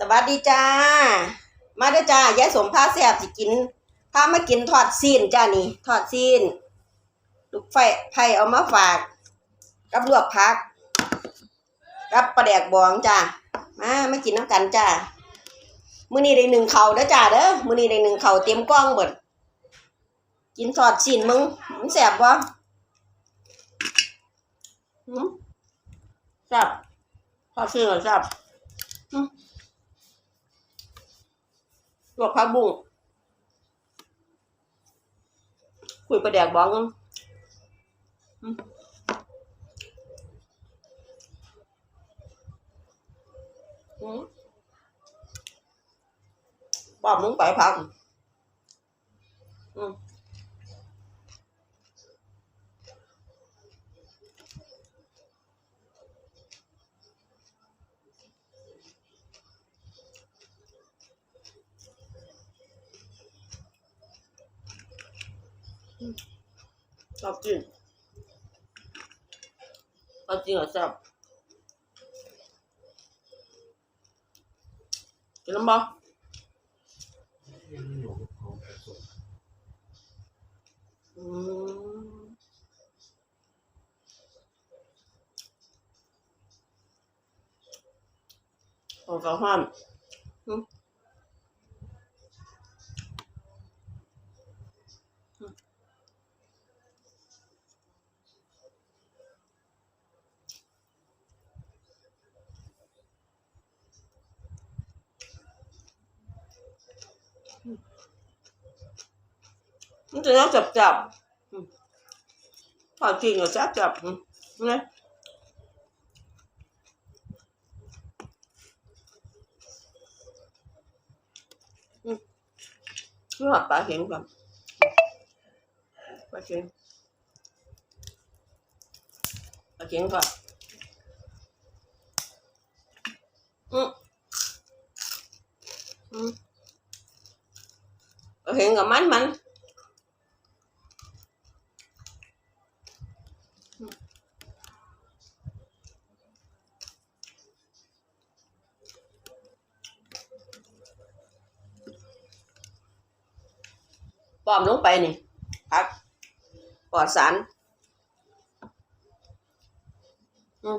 สวัสดีจ้า มาเด้จ้ายายสมพาแซ่บสิกินพามากินทอดซีนจ้านี่ทอดซีนลูกไฟไผ่เอามาฝาก กับลวกผัก กับปลาแดกบองจ้ามาไมากินน้ำกันจ้ามื้อนี้ได้หนึ่งเข่าเด้อจ้าเด้อมื้อนี้ได้หนึ่งเข่าเตรียมกล้องเบิดกินทอดซีนมึงมันแซ่บบ่หืมแซ่บทอดซีนก็แซ่บ ลวกผักบุ้งคุยประแดกบ้องกันอืมอืมปอบมึงไปพัง ชอบกินชอบกินเหรอชอบกินแล้วบ่ ยังอยู่ของผสม อืมข มันจะต้องจับจับๆอืมพอจริงเหรอจับจับๆอืมเนี่ยอืมเลือกปลาเข็งก่อนปลาเข็งปลาเข็งก่อ กับมันมันปลอมลงไปนี่พักปลอดสารอืม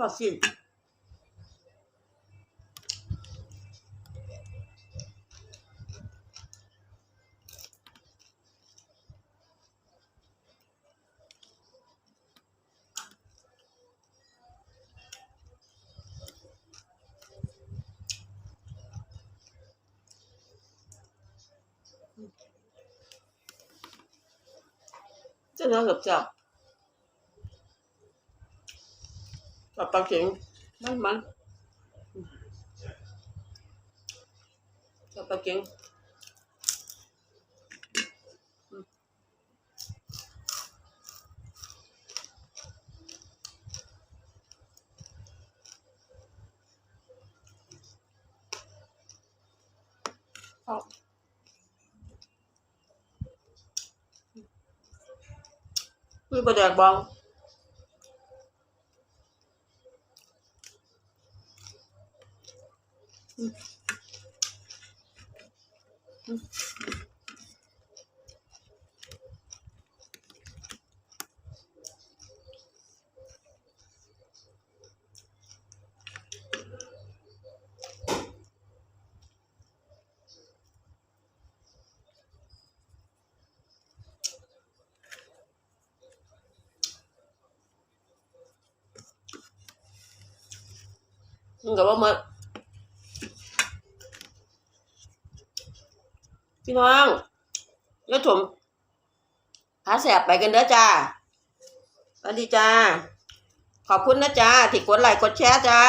放心。这能怎么？ กับจับกับปลาเข็งมันมันอืมกับปลาเข็งอืมเอามีปลาแดกบอง Enggak lama พี่น้องแล้วผมพาแสบไปกันเด้อจ้าสวัสดีจ้า ขอบคุณนะจ้าที่กดไลค์กดแชร์จ้า